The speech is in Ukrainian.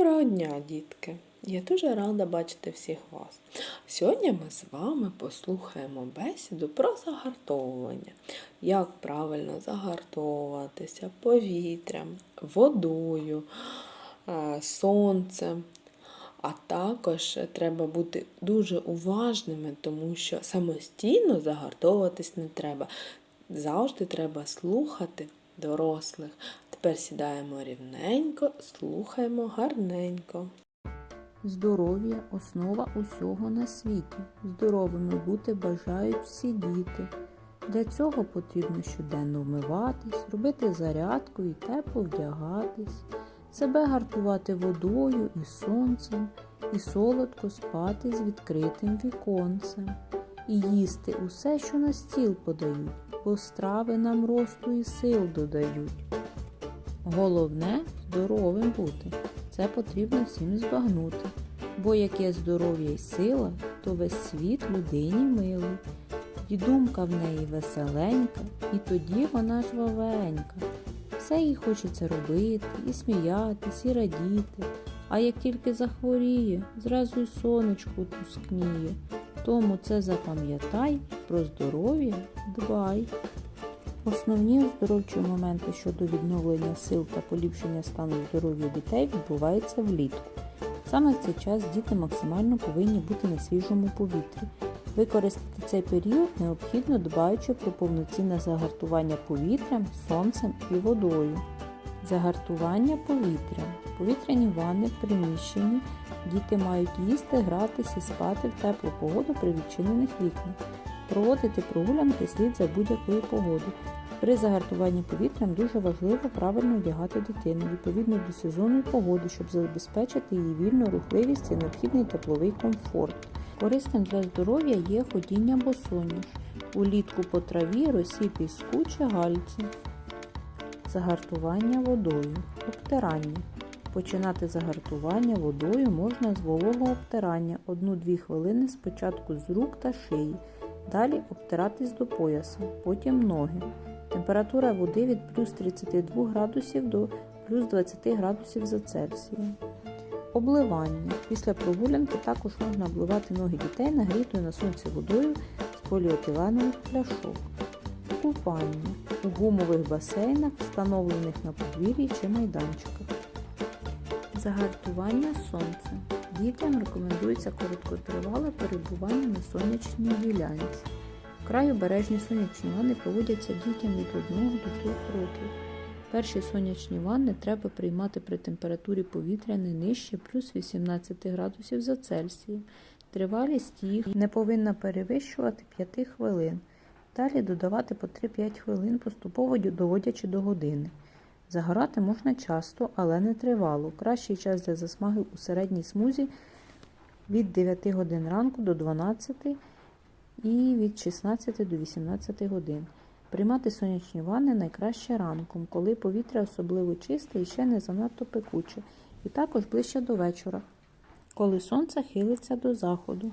Доброго дня, дітки! Я дуже рада бачити всіх вас. Сьогодні ми з вами послухаємо бесіду про загартовування. Як правильно загартовуватися повітрям, водою, е, сонцем. А також треба бути дуже уважними, тому що самостійно загартовуватись не треба. Завжди треба слухати дорослих. Тепер сідаємо рівненько, слухаємо гарненько. Здоров'я основа усього на світі. Здоровими бути бажають всі діти. Для цього потрібно щоденно вмиватись, робити зарядку і тепло вдягатись, себе гартувати водою і сонцем, і солодко спати з відкритим віконцем, і їсти усе, що на стіл подають, бо страви нам росту і сил додають. Головне здоровим бути. Це потрібно всім збагнути. Бо як є здоров'я й сила, то весь світ людині милий. І думка в неї веселенька, і тоді вона жвавенька. Все їй хочеться робити, і сміятись, і радіти. А як тільки захворіє, зразу й сонечку тускніє. Тому це запам'ятай, про здоров'я дбай. Основні оздоровчі моменти щодо відновлення сил та поліпшення стану здоров'я дітей відбуваються влітку. Саме в цей час діти максимально повинні бути на свіжому повітрі. Використати цей період необхідно дбаючи про повноцінне загартування повітрям, сонцем і водою. Загартування повітря. Повітряні ванни в приміщенні. Діти мають їсти, гратись і спати в теплу погоду при відчинених вікнах. Проводити прогулянки слід за будь-якої погоди. При загартуванні повітрям дуже важливо правильно одягати дитину відповідно до сезону і погоди, щоб забезпечити її вільну рухливість і необхідний тепловий комфорт. Корисним для здоров'я є ходіння босоніж, улітку по траві, росі піску чи гальці. Загартування водою. Обтирання. Починати загартування водою можна з вологого обтирання 1-2 хвилини спочатку з рук та шиї. Далі обтиратись до пояса, потім ноги. Температура води від плюс 32 градусів до плюс 20 градусів за Цельсієм. Обливання. Після прогулянки також можна обливати ноги дітей нагрітою на сонці водою з поліетиленових пляшок. Купання у гумових басейнах, встановлених на подвір'ї чи майданчиках. Загартування сонцем. Дітям рекомендується короткотривале перебування на сонячній ділянці. Вкрай обережні сонячні ванни проводяться дітям від 1 до 3 років. Перші сонячні ванни треба приймати при температурі повітря не нижче плюс 18 градусів за Цельсієм. Тривалість їх не повинна перевищувати 5 хвилин. Далі додавати по 3-5 хвилин, поступово доводячи до години. Загорати можна часто, але не тривало. Кращий час для засмаги у середній смузі від 9 годин ранку до 12 і від 16 до 18 годин. Приймати сонячні ванни найкраще ранком, коли повітря особливо чисте і ще не занадто пекуче, і також ближче до вечора, коли сонце хилиться до заходу.